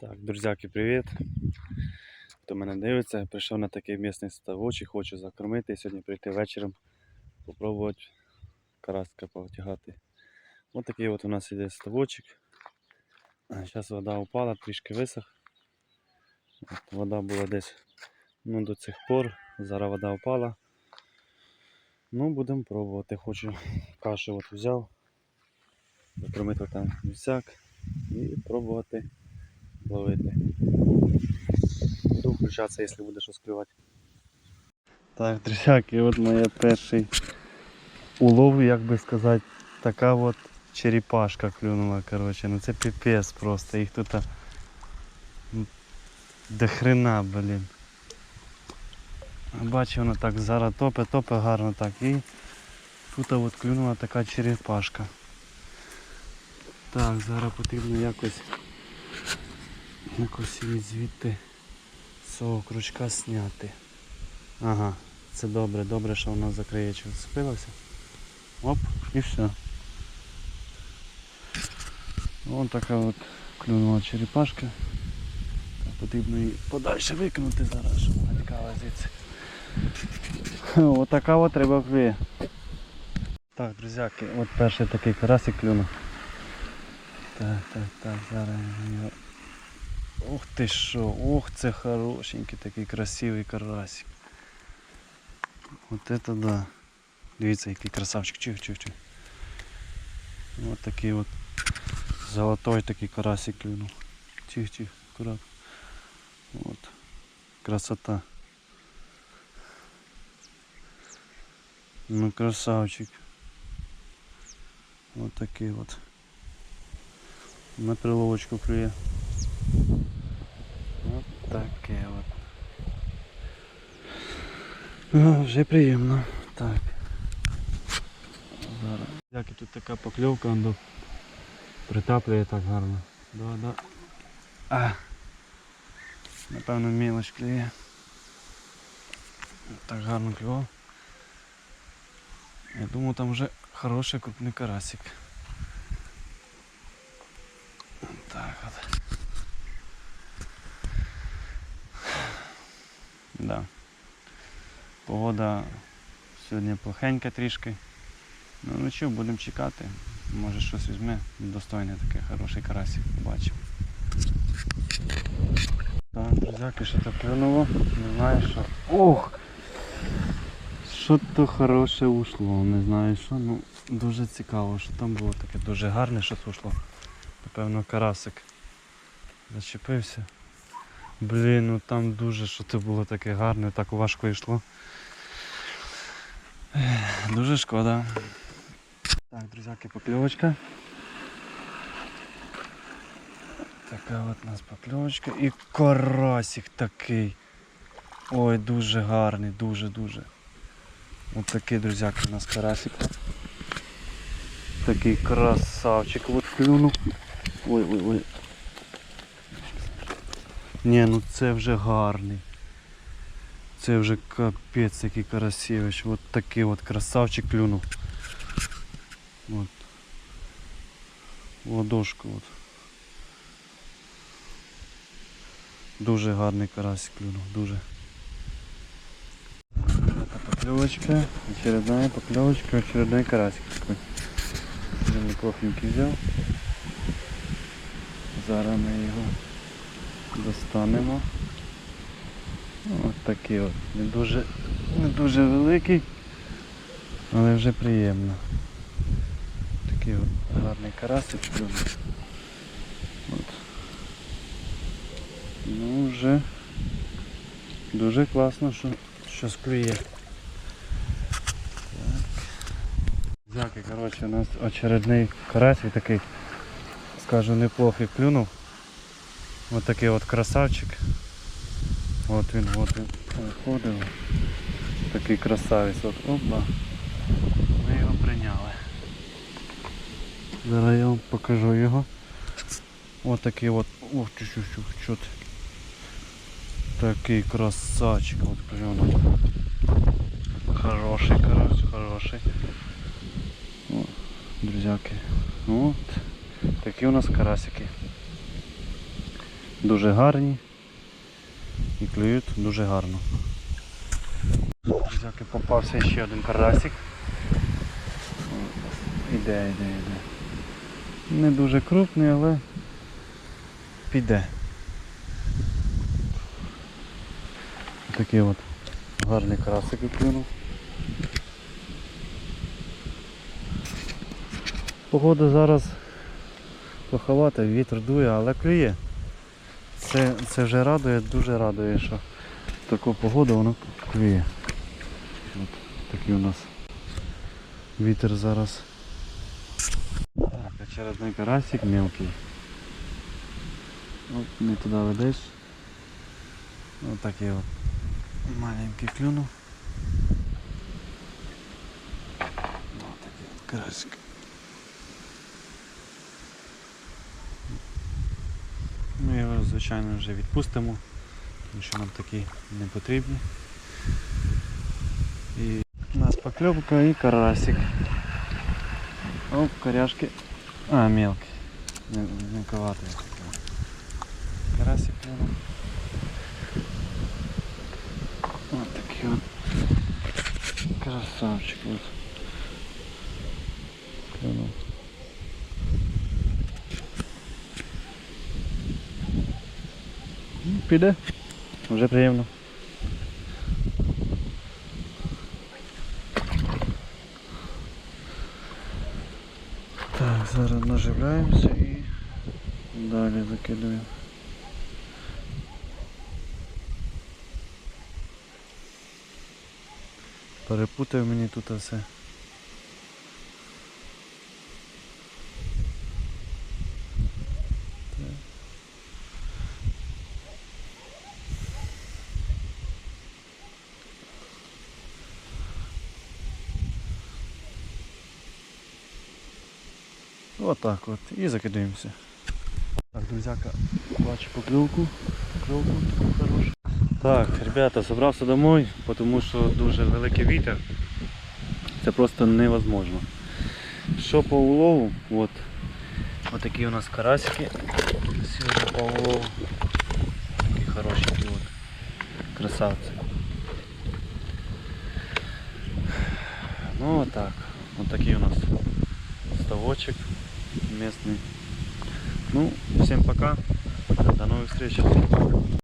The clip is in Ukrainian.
Так, друзяки, привіт. Хто мене дивиться, прийшов на такий місний ставочок, хочу закормити і сьогодні прийти вечором, попробувати караска потягати. Ось такий от у нас іде ставочок. Зараз вода упала, трішки висох. От вода була десь ну, до цих пор. Зараз вода упала. Ну, будемо пробувати. Хочу кашу от взяв. Закормити там місяк і пробувати ловити. Буду включатися, якщо буде щось клювати. Так, друзяки, от моє перший улов, як би сказати, така от черепашка клюнула, коротше. Ну це піпець просто. Їх тут до хрена, блін. Бачу, воно так зараз топе, топе гарно так. І тут от клюнула така черепашка. Так, зараз потрібно якось якось її звідти з цього крючка зняти. Ага, це добре, добре, що вона за краєчок зцепилася. Оп, і все. Вон така от клюнула черепашка. Потрібно її подальше викинути зараз, щоб вона тікала. Отака от риба клює. Так, друзяки, от перший такий карасик клюнув. Так, так, так, зараз його Ух ти що, ох це хорошенький такий красивий карасик. Вот это да. Дивіться, який красавчик. Чих, чих, чих. Вот такий от золотой такий карасик клюнув. Тих, тих, аккуратно. Вот. Красота. Ну красавчик. Вот такий от. На приловочку клює. От таке от. А, вже приємно. Так. Зараз. Як і тут така покльовка, он до- притаплює так гарно. Да, да. А. Напевно мілоч клює. Так гарно клював. Я думаю там вже хороший крупний карасик. Так от. Да. Погода сьогодні плохенька трішки. Ну нічого, будемо чекати. Може щось візьме. Достойний такий хороший карасик побачимо. Так, друзяки, що то клюнуло. Не знаю що. Ох! Що то хороше ушло, не знаю що. Ну дуже цікаво, що там було таке дуже гарне щось ушло. Напевно карасик зачепився. Блін, ну там дуже що це було таке гарне, так важко йшло. Дуже шкода. Так, друзяки, покльовочка. Така от у нас покльовочка. І карасик такий. Ой, дуже гарний, дуже-дуже. Ось такий, друзяки, у нас карасик. Такий красавчик от клюнув. Ой, ой, ой. Ні, ну це вже гарний. Це вже капець який красивич. От такий от красавчик клюнув. От. Ладошку от. Дуже гарний карась клюнув, дуже. Поклевочка, очередная поклевочка, очередной карасик такой. Неплохенький взяв. Зараз ми його достанемо. Ось такий от. Не дуже, не дуже великий, але вже приємно. Такий от гарний карасик. От. Ну вже дуже класно, що щось клює. Так. Коротше, у нас очередний карасик такий, скажу, неплохий клюнув. Ось такий от красавчик. От він, от він виходив. Такий красавець. От, опа. Ми його прийняли. Зараз я вам покажу його. Ось такий от. Ух, чу чу чу чу. Такий красавчик от клюнув. Хороший, короче, хороший. О, друзяки. От. Такі у нас карасики. Дуже гарні і клюють дуже гарно. Друзяки, попався ще один карасик. Іде, іде, іде. Не дуже крупний, але піде. Такий от гарний карасик клюнув. Погода зараз поховата, вітер дує, але клює. Це, це вже радує, дуже радує, що в таку погоду воно клює. От такий у нас вітер зараз. Так, очередний карасик мелкий. От не туди ведеш. Ось такий от маленький клюнув. Ось такий карасик. Звичайно, вже відпустимо, тому що нам такі не потрібні. І у нас покльовка і карасик. Оп, коряшки. А, мелкий. Мелковатий. Карасик клюнув. Ось такий от. Красавчик. От. Клюнув. Ну, Піде. Вже приємно. Так, зараз наживляємося і далі закидуємо. Перепутав мені тут все. Отак от. І закидаємося. Так, друзяка, бачу покльовку. Покльовку таку хорошу. Так, ребята, собрався домой, тому що дуже великий вітер. Це просто невозможно. Що по улову? От. От такі у нас карасики. Сьогодні по улову. Такі хороші от. Красавці. Ну отак. От такий у нас ставочек местный. Ну, всем пока. До новых встреч.